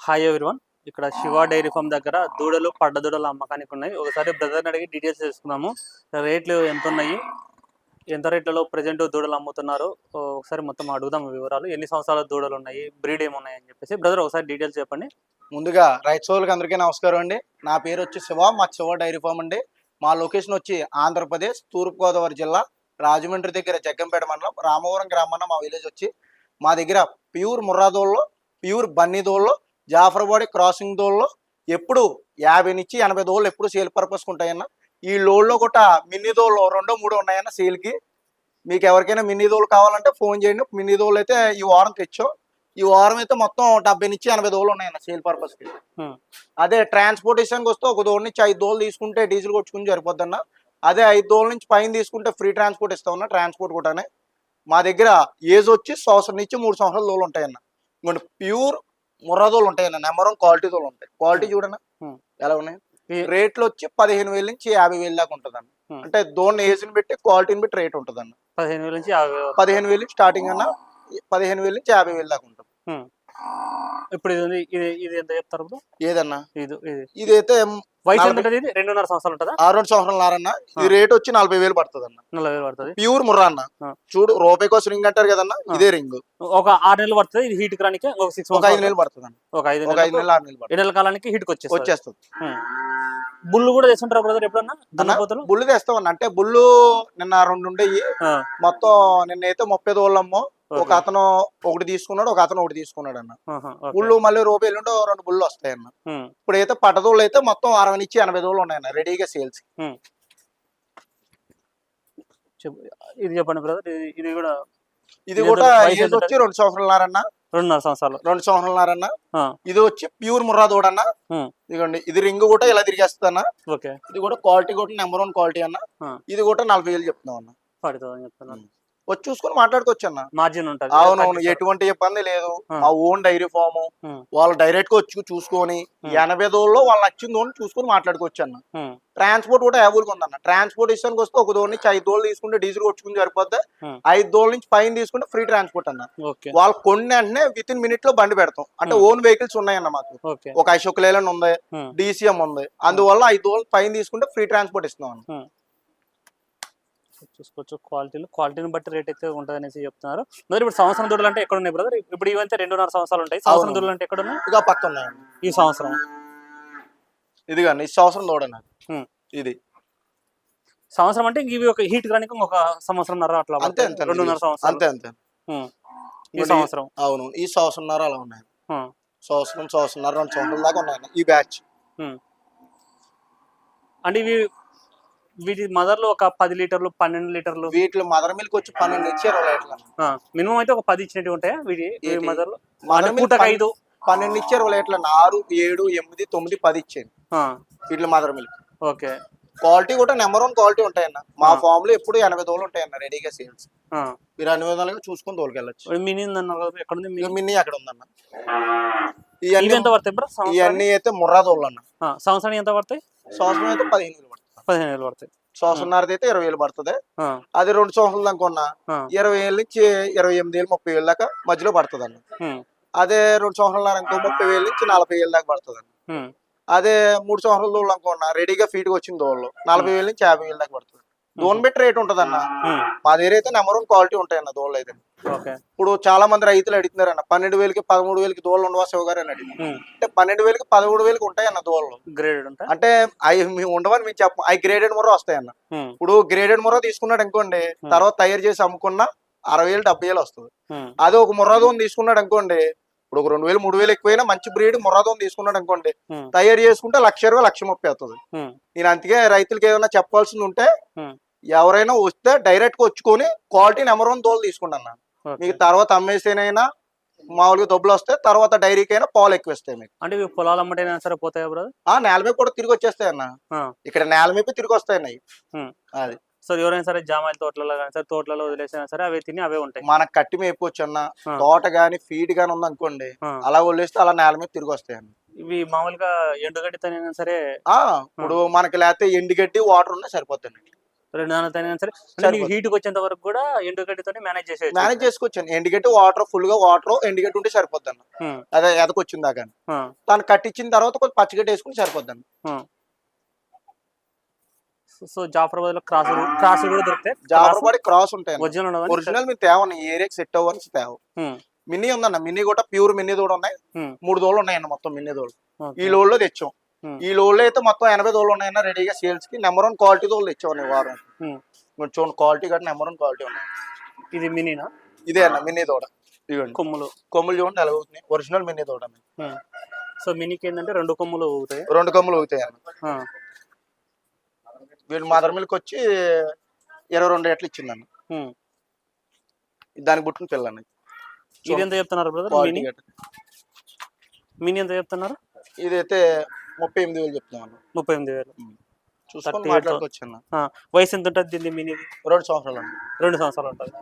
Hi everyone ఇక్కడ Shiva dairy farm దగ్గర దూడలు పడ్డ దూడలు అమ్మకానికి ఉన్నాయి. ఒకసారి బ్రదర్ని అడిగి డీటెయిల్స్ తెలుసుకుందాము. రేట్లు ఎంత ఉన్నాయి? ఎంత రేట్లలో ప్రజెంట్ దూడలు అమ్ముతున్నారు? ఒకసారి మొత్తం అడుగుదాం వివరాలు. ఎన్ని సంవత్సరాల దూడలు ఉన్నాయి? బ్రీడ్ ఏమున్నాయి అని చెప్పేసి. బ్రదర్ ఒకసారి డీటెయిల్స్ చెప్పండి. ముందుగా రైతు సోదరులకు అందరికీ నమస్కారం అండి. నా పేరు వచ్చి శివ మా శివ డైరీ ఫామ్ అండి. మా లొకేషన్ వచ్చి ఆంధ్రప్రదేశ్ తూర్పుగోదావరి జిల్లా రాజమండ్రి దగ్గర జగ్గంపేట మండలం రామవరం గ్రామాన మా విలేజ్ వచ్చి మా దగ్గర ప్యూర్ ముర్రాదోళ్ళు ప్యూర్ బన్నీదోళ్ళు జాఫర్బాడి క్రాసింగ్ దోళ్ళు ఎప్పుడు యాభై నుంచి ఎనభై దోళ్ళు ఎప్పుడు సేల్ పర్పస్కి ఉంటాయన్న? ఈ లోడ్లో కూడా మిన్ని దోళ్ళు రెండో మూడో ఉన్నాయన్న సేల్కి. మీకు ఎవరికైనా మిన్ని దోళ్ళు కావాలంటే ఫోన్ చేయండి. మిన్ని దోళ్ళు అయితే ఈ వారం తెచ్చాం. ఈ వారం అయితే మొత్తం డెబ్బై నుంచి ఎనభై దోళ్ళు ఉన్నాయన్న సేల్ పర్పస్కి. అదే ట్రాన్స్పోర్టేషన్కి వస్తే ఒక దోడు నుంచి ఐదు దోళ్ళు తీసుకుంటే డీజిల్ కొట్టుకుని సరిపోద్దన్న. అదే ఐదు దోళ్ళ నుంచి పైన తీసుకుంటే ఫ్రీ ట్రాన్స్పోర్ట్ ఇస్తామన్న ట్రాన్స్పోర్ట్ కూడానే మా దగ్గర ఏజ్ వచ్చి సంవత్సరం నుంచి మూడు సంవత్సరాల దోళ్ళు ఉంటాయన్న. ఇంకోటి ప్యూర్ ముర్రా దోళ్ళు ఉంటాయన్న నెంబర్ వన్ క్వాలిటీ దోళ్ళు ఉంటాయి క్వాలిటీ చూడన్న. ఎలా ఉన్నాయి? రేట్లు వచ్చి పదిహేను వేల నుంచి యాభై వేల దాకా ఉంటుందన్న. Hmm. అంటే దోన్ని ఏజ్ని బట్టి క్వాలిటీని బట్టి రేట్ ఉంటుందన్న. పదిహేను వేల నుంచి. పదిహేను వేలు స్టార్టింగ్ అన్న పదిహేను వేల నుంచి యాభై వేల దాకా ఉంటుంది. ఇప్పుడు ఇది ఉంది ఇది ఇది ఎంత చెప్తారు ఏదన్నా? ఇది ఇది. ఇదైతే వయసు ఎంత ఉంటుంది ఇది? రెండున్నర సంవత్సరాలు ఉంటుందా? ఆరు రెండు సంవత్సరాలు నారన్న. ఈ. రేట్ వచ్చి నలభై వేలు పడుతుంది అన్న నలభై వేలు పడుతుంది. ప్యూర్ ముర్రా అన్న. చూడు రూపాయి కోసం రింగ్ అంటారు కదన్న. ఇదే రింగ్. ఒక ఆరు నెలలు పడుతుంది ఇది హీట్ రానికి ఒక సిక్స్ ఒక ఐదు నెలలు పడుతుంది. అన్న ఒక ఐదు ఒక ఐదు నెలలు ఆరు నెలలు పడుతుంది. నెలల కాలానికి హీట్కి వచ్చేస్తుంది. వచ్చేస్తుంది. బుల్లు కూడా తెచ్చుంటారా బ్రదర్ ఎప్పుడన్నా? బుల్లు తెస్తాం అన్న అంటే బుల్లు నిన్న రెండు ఉండేవి మొత్తం నిన్న అయితే ముప్పై దోళ్ళమ్మో ఒక. అతను ఒకటి తీసుకున్నాడు ఒక అతను ఒకటి తీసుకున్నాడు అన్న. బుల్లు మళ్ళీ రూపాయలు ఎల్లుండో రెండు బుల్లు వస్తాయి అన్న ఇప్పుడు అయితే పట్టదోళ్ళు అయితే మొత్తం అరవై నుంచి ఎనభై దోళ్ళు ఉన్నాయన్న రెడీగా సేల్స్. ఇది చెప్పండి బ్రదర్ ఇది కూడా ఇది కూడా ఏజ్ వచ్చి రెండు సంవత్సరాలన్నారన్న. రెండున్నర సంవత్సరాలు. రెండు సంవత్సరాలన్నారన్న. ఇది వచ్చి ప్యూర్ ముర్రా దూడన్న. ఉమ్, ఇదిగోండి ఇది రింగ్ కూడా ఇలా తిరిగేస్తుందన్న. ఓకే. ఇది కూడా క్వాలిటీ కూడా నెంబర్ వన్ క్వాలిటీ అన్న. ఇది కూడా నలభై వేలు చెప్తున్నాం అన్న పడుతుంది అని చెప్తున్నాను వచ్చి చూసుకొని మాట్లాడుకోవచ్చు అన్న మార్జిన్ ఉంటుంది. అవునవును ఎటువంటి ఇబ్బంది లేదు. మా ఓన్ డైరీ ఫామ్ వాళ్ళు డైరెక్ట్గా వచ్చి చూసుకొని. ఎనభై దోళ్ళు వాళ్ళు నచ్చిన దోని చూసుకొని మాట్లాడుకోవచ్చు అన్న ట్రాన్స్పోర్ట్ కూడా అవైలబుల్ ఉందన్న. ట్రాన్స్పోర్టేషన్ వస్తే ఒక దోని నుంచి ఐదు దోళ్ళు తీసుకుంటే డీజిల్ కొట్టుకుని సరిపోతే. ఐదు దోళ్ళ నుంచి పైన తీసుకుంటే ఫ్రీ ట్రాన్స్పోర్ట్ అన్న. వాళ్ళు కొన్ని వెంటనే విత్ ఇన్ మినిట్లో బండి పెడతాం. అంటే. ఓన్ వెహికల్స్ ఉన్నాయన్న మాకు. ఒక అశోక్ లేలండ్ ఉంది డిసిఎం ఉంది. అందువల్ల ఐదు దోళ్ళు పైన తీసుకుంటే ఫ్రీ ట్రాన్స్పోర్ట్ ఇస్తున్నాం అన్న. చూసుకోవచ్చు క్వాలిటీలు. క్వాలిటీని బట్టి రేట్ అయితే ఉంటుంది అనేసి చెప్తున్నారు. బ్రదర్ ఇప్పుడు సంవత్సరం దూడలు అంటే ఎక్కడ ఉన్నాయి బ్రదర్? ఇప్పుడు ఇవంతే రెండున్నర సంవత్సరాలు ఉంటాయి. సంవత్సరం. దూడలు అంటే ఎక్కడ ఉన్నాయి? ఇక పక్క ఉన్నాయండి ఈ సంవత్సరం. ఇదిగోండి ఈ సంవత్సరం ఉమ్. ఇది. సంవత్సరం అంటే ఇవి ఒక హీట్ రానికి ఒక సంవత్సరం అట్లా అంతే రెండున్నర సంవత్సరం అంతే అంతే. ఈ మరి- సంవత్సరం. అవును ఈ సంవత్సరంన్నర అలా ఉన్నాయి. సంవత్సరం సంవత్సరంన్నర రెండు సంవత్సరాల దాకా ఉన్నాయి. ఈ బ్యాచ్. అంటే ఇవి వీటి మదర్లో ఒక పది లీటర్లు పన్నెండు లీటర్లు. వీటిలో మదర్ మిల్క్ వచ్చి పన్నెండు ఇచ్చి ఇరవై లీటర్లు మినిమం అయితే ఒక పది ఇచ్చినట్టు ఉంటాయా వీటి? మదర్లో. మదర్ పూటకు ఐదు. పన్నెండు ఇచ్చి ఇరవై లీటర్లు ఆరు ఏడు ఎనిమిది తొమ్మిది పది ఇచ్చేయండి ఆ, వీటిలో మదర్ మిల్క్. ఓకే. క్వాలిటీ కూడా నెంబర్ వన్ క్వాలిటీ ఉంటాయన్న. మా. ఫామ్లో ఎప్పుడు ఎనభై దోలు ఉంటాయన్న రెడీగా సేల్స్. మీరు అన్ని విధాలుగా చూసుకొని తోలుకెళ్ళచ్చు. మినీ ఎక్కడ ఉంది మినీ? మిన్నీ అక్కడ ఉందన్న. ఇవి ఇవన్నీ ఎంత పడతాయి? ఇవన్నీ అయితే ముర్రా దోళ్ళు అన్న. సంవత్సరానికి ఎంత పడతాయి? సంవత్సరం అయితే పదిహేను వేలు పదిహేను వేలు పడతాయి. సంవత్సరంన్నరది అయితే ఇరవై వేలు పడుతుంది. అది రెండు సంవత్సరాలు ఆ, ఇరవై వేల నుంచి ఇరవై ఎనిమిది వేలు ముప్పై వేలు దాకా మధ్యలో పడుతుంది అన్న అదే రెండు సంవత్సరాలు ఇంకో ముప్పై వేల నుంచి నలభై వేల దాకా పడుతుంది అన్న ఉమ్, అదే మూడు సంవత్సరాల దోళ్ళు అనుకున్నా రెడీగా ఫీట్గా వచ్చిన దోళ్ళు నలభై వేల నుంచి యాభై వేల దాకా పడుతుంది. దోన్ బెట్టి రేట్ ఉంటుంది అన్న మా దగ్గర అయితే నెంబర్ వన్ క్వాలిటీ ఉంటాయి అన్న దోళ్ళు అయితే. ఇప్పుడు చాలా మంది రైతులు అడుగుతున్నారు అన్న పన్నెండు వేలకి పదమూడు వేలకి దోళ్ళు ఉండవా శివ గారు అని అడిగి ఉమ్, అంటే పన్నెండు వేలకి పదమూడు వేలకి ఉంటాయి అన్న దోళ్ళు. గ్రేడెడ్ ఉంటాయి? అంటే అవి మేము ఉండవని మేము చెప్పం అవి గ్రేడెడ్ ముర్ర వస్తాయి అన్న. ఇప్పుడు గ్రేడెడ్ ముర్ర తీసుకున్నాడు అనుకోండి. తర్వాత తయారు చేసి అమ్ముకున్న అరవై వేలు డెబ్బై వేలు వస్తుంది. అదే ఒక ముర్రాదోన్ తీసుకున్నాడు అనుకోండి ఇప్పుడు ఒక రెండు వేలు మూడు వేలు ఎక్కువైనా మంచి బ్రీడ్ ముర్రాదోన్ తీసుకున్నాడు అనుకోండి తయారు చేసుకుంటే లక్ష ఇరవై లక్ష ముప్పై అవుతుంది నేను అందుకే రైతులకి ఏమైనా చెప్పాల్సింది ఉంటే ఎవరైనా వస్తే డైరెక్ట్గా వచ్చుకొని క్వాలిటీ నెంబర్ వన్ తోలు తీసుకుంటాను. మీకు తర్వాత అమ్మేస్తేనైనా మామూలుగా డబ్బులు వస్తాయి తర్వాత డైరీకైనా పాలు ఎక్కువ వస్తాయి మీకు. అంటే పొలాలు అమ్మటైనా సరే పోతాయా బ్రదర్? ఆ నేల మీద కూడా తిరిగి వచ్చేస్తాయి అన్న. ఇక్కడ నేల మీద తిరిగి వస్తాయి అన్న. అది. సో ఎవరైనా సరే జామాయిల తోటలలో కానీ సరే తోటలలో వదిలేసినా సరే అవే తిని అవే ఉంటాయి. మనకు కట్టి మేపుకోవచ్చు అన్న. తోట గాని ఫీడ్ గాని ఉంది అనుకోండి. అలా వదిలేస్తే అలా నేల మీద తిరిగి వస్తాయి అన్న. ఇవి మామూలుగా ఎండుగడ్డి తనైనా సరే ఆ, ఇప్పుడు మనకి లేకపోతే ఎండుగడ్డి వాటర్ ఉన్నా సరిపోతుంది రెండు నాలుగు అయినా సరే. అంటే సరిపోతుంది. హీట్కి వచ్చేంత వరకు కూడా మేనేజ్ మేనేజ్ చేసుకోవచ్చాను ఎండిగట్టి వాటర్ ఫుల్గా వాటర్ ఎండిగట్టి ఉంటే సరిపోద్ది అన్న ఉమ్, అదే ఎదకొచ్చింది దాకా దాన్ని కట్టించిన తర్వాత కొంచెం పచ్చిగడ్డి వేసుకుని సరిపోద్ది అన్న సో- జాఫరాబాద్లో క్రాస్ క్రాస్ కూడా దొరుకుతాయి. జాబర్ క్రాస్ ఉంటాయి ఒరిజినల్ ఒరిజినల్ మీరు తేవన్న ఈ ఏరియాకి సెట్ అవ్వని తేవ. మినీ ఉందన్న. మినీ కూడా ప్యూర్ మినీ దూడ ఉన్నాయి. మూడు దోళ్ళు ఉన్నాయన్న మొత్తం మినీ దోళ్ళు. ఈ లోడ్లో తెచ్చాం. ఈ లోడ్లో అయితే మొత్తం ఎనభై దోళ్ళు ఉన్నాయన్న రెడీగా సేల్స్కి నెంబర్ వన్ క్వాలిటీ దోళ్ళు తెచ్చాం ఈ వారం. మీరు చూడండి క్వాలిటీ కూడా నెంబర్ వన్ క్వాలిటీ ఉన్నాయి. ఇది మినీనా? ఇదే అన్న మినీ దూడ ఇవ్వండి కొమ్ములు. కొమ్ములు చూడండి ఎలా అవుతున్నాయి ఒరిజినల్ మినీ. ఉమ్. సో మినీకి ఏంటంటే రెండు కొమ్ములు అవుతాయి రెండు కొమ్ములు అవుతాయి అన్న. వీళ్ళు మదర్ మిల్క్ వచ్చి ఇరవై రెండు ఎట్లు ఇచ్చిందన్న. దానికి పుట్టిన పిల్ల అన్న. ఇది ఎంత చెప్తున్నారు బ్రదర్. మినీ ఎంత చెప్తున్నారు? ఇదైతే ముప్పై ఎనిమిది వేలు చెప్తున్నాను. ముప్పై ఎనిమిది వేలు. చూసుకొని 38 మాట్లాడుకోవచ్చు అన్న. ఆ, వయసు ఎంత ఉంటుంది దీన్ని మినీది రెండు సంవత్సరాలు రెండు సంవత్సరాలు ఉంటుంది.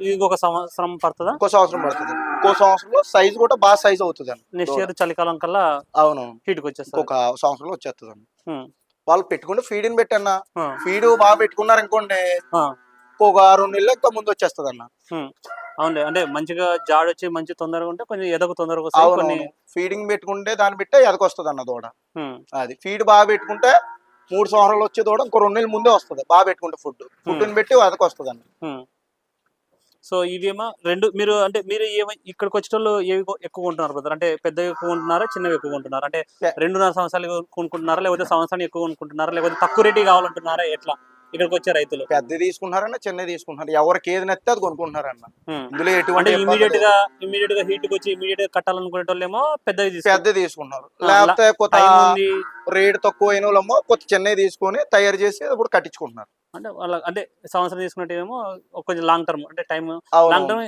ఇది ఒక సంవత్సరం పడుతుందా? ఇంకో సంవత్సరం పడుతుంది. ఇంకో సంవత్సరంలో సైజ్ కూడా బాగా సైజ్ అవుతుంది అన్న నెక్స్ట్ ఇయర్ చలికాలం కల్లా అవును. హీట్కి వచ్చేస్తుంది. ఇంకొక సంవత్సరంలో వచ్చేస్తుంది అన్న ఉమ్, వాళ్ళు పెట్టుకుంటే ఫీడింగ్ పెట్టన్న. ఫీడ్ బాగా పెట్టుకున్నారు అనుకోండి ఒక రెండు నెలలు ఇంకా ముందు వచ్చేస్తుంది అన్న. అవునులే. అంటే మంచిగా జాడ్ వచ్చి మంచి తొందరగా ఉంటే కొంచెం ఎదకు తొందరగా కొన్ని ఫీడింగ్ పెట్టుకుంటే దాన్ని బట్టే ఎదకొస్తుంది అన్న దూడ అది ఫీడ్ బాగా పెట్టుకుంటే మూడు సంవత్సరాలు వచ్చే దూడ ఇంకో రెండు నెలల ముందే వస్తుంది బాగా పెట్టుకుంటే ఫుడ్ ఫుడ్ పెట్టి ఎదకొస్తుంది అన్న ఉమ్. సో ఇవేమో రెండు మీరు అంటే మీరు ఏమో ఇక్కడికి వచ్చేటోళ్ళు ఏవి ఎక్కు- ఎక్కువ కొంటున్నారు బ్రదర్? అంటే పెద్దవి ఎక్కువ కొంటున్నారా చిన్నవి ఎక్కువ కొంటున్నారా అంటే రెండున్నర సంవత్సరాలు కొనుక్కుంటున్నారా లేకపోతే సంవత్సరాన్ని ఎక్కువ కొనుక్కుంటున్నారా లేకపోతే తక్కువ రేటు కావాలంటున్నారా ఎట్లా? ఇక్కడికి వచ్చే రైతులు. పెద్ద తీసుకుంటున్నారన్న చిన్న తీసుకుంటున్నారు. ఎవరికి ఏది నచ్చితే అది కొనుక్కుంటున్నారన్న. ఇందులో ఎటువంటి ఇమీడియట్. గా ఇమీడియట్గా హీట్ వచ్చి ఇమీడియట్గా కట్టాలనుకునేటోళ్ళేమో పెద్దవి తీసుకుంటారు. పెద్ద తీసుకున్నారు లేకపోతే కొత్త రేట్ తక్కువ అయిన వాళ్ళేమో కొత్త చిన్నవి తీసుకొని తయారు చేసి ఇప్పుడు కట్టించుకుంటున్నారు. అంటే వాళ్ళ అంటే సంవత్సరం తీసుకున్నట్టేమో కొంచెం లాంగ్ టర్మ్ అంటే టైం లాంగ్ టర్మ్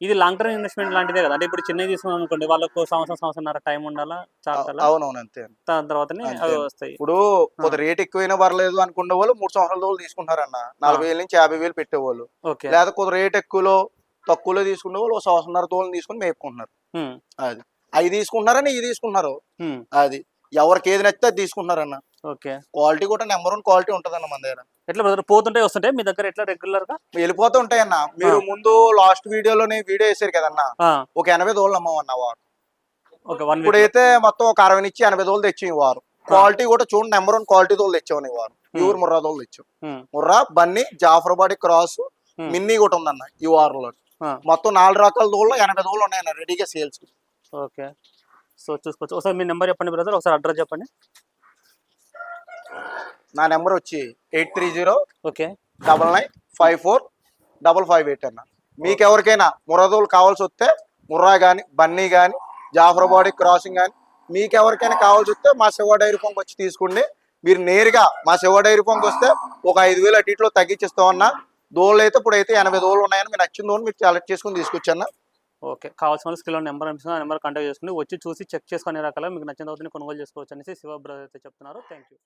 ఇది లాంగ్ టర్మ్ ఇన్వెస్ట్మెంట్ లాంటిదే కదా. అంటే ఇప్పుడు చిన్నవి తీసుకున్నాం అనుకోండి వాళ్ళకు సంవత్సరం సంవత్సరం టైం ఉండాలా చాకాలా అవునవును అంతే. దాని తర్వాతనే అంతే. అవి వస్తాయి. ఇప్పుడు కొద్ది రేట్ ఎక్కువైనా పర్లేదు అనుకున్న వాళ్ళు మూడు సంవత్సరాల రోజులు తీసుకుంటారన్న. నలభై వేల నుంచి యాభై వేలు పెట్టేవాళ్ళు. ఓకే. లేదా కొద్ది రేట్ ఎక్కువలో తక్కువలో తీసుకునే వాళ్ళు ఒక సంవత్సరంన్నర తోలు తీసుకుని మేపుకుంటున్నారు. అది. అవి తీసుకుంటున్నారని ఇవి తీసుకుంటున్నారు. అది. ఎవరికి ఏది నచ్చితే అది తీసుకుంటున్నారన్న. ఓకే. క్వాలిటీ కూడా నెంబర్ వన్ క్వాలిటీ ఉంటదన్న మన దగ్గర. ఎట్లా బ్రదర్? పోతుంటే వస్తుంటే మీ దగ్గర ఎట్లా రెగ్యులర్గా? వెళ్ళిపోతూ ఉంటాయన్న. మీరు ముందు లాస్ట్ వీడియోలోనే వీడియో వేసారు కదన్న. ఒక ఎనభై దోళ్ళు అమ్మవన్న వారు ఇప్పుడైతే మొత్తం ఒక అరవై నుంచి ఎనభై దోళ్ళు తెచ్చి ఈ వారు క్వాలిటీ కూడా చూడండి నెంబర్ వన్ క్వాలిటీ దోళ్ళు తెచ్చావు వారు. ప్యూర్ ముర్రా దోళ్ళు తెచ్చావు ముర్రా బన్నీ జాఫర్బాడి క్రాస్. మిన్నీ కూడా ఉందన్న ఈ వారంలో. మొత్తం నాలుగు రకాల దోళ్ళు ఎనభై దోళ్ళు ఉన్నాయన్న రెడీగా సేల్స్ ఓకే. సో చూసుకోవచ్చు. ఒకసారి మీ నెంబర్ చెప్పండి బ్రదర్. ఒకసారి అడ్రస్ చెప్పండి. నా నెంబర్ వచ్చి eight three zero okay. Double nine five four double five eight అన్న. మీకు ఎవరికైనా ముర్రాదోలు కావాల్సి వస్తే ముర్రా కానీ బన్నీ కానీ జాఫరాబాడీ క్రాసింగ్ కానీ మీకు ఎవరికైనా కావాల్సి వస్తే మా శివ డైరీ ఫామ్కి వచ్చి తీసుకోండి. మీరు నేరుగా మా శివ డైరీ ఫామ్కి వస్తే ఒక ఐదు వేలు అటు ఇట్లో తగ్గించిస్తామన్నా. దోళ్ళు అయితే ఇప్పుడు అయితే ఎనభై దోళ్ళు ఉన్నాయని మీరు నచ్చిన దోళ్ళు మీరు సెలెక్ట్ చేసుకుని తీసుకొచ్చన్న ఓకే. కావాల్సిన వాళ్ళు స్కిల్ నెంబర్ అనిపిస్తుంది ఆ నెంబర్ కాంటాక్ట్ చేసుకుని వచ్చి చూసి చెక్ చేసుకునే రకాల మీకు నచ్చిన తర్వాత కొనుగోలు చేసుకోవచ్చు అనేసి శివ బ్రదర్ అయితే చెప్తున్నారు. Thank you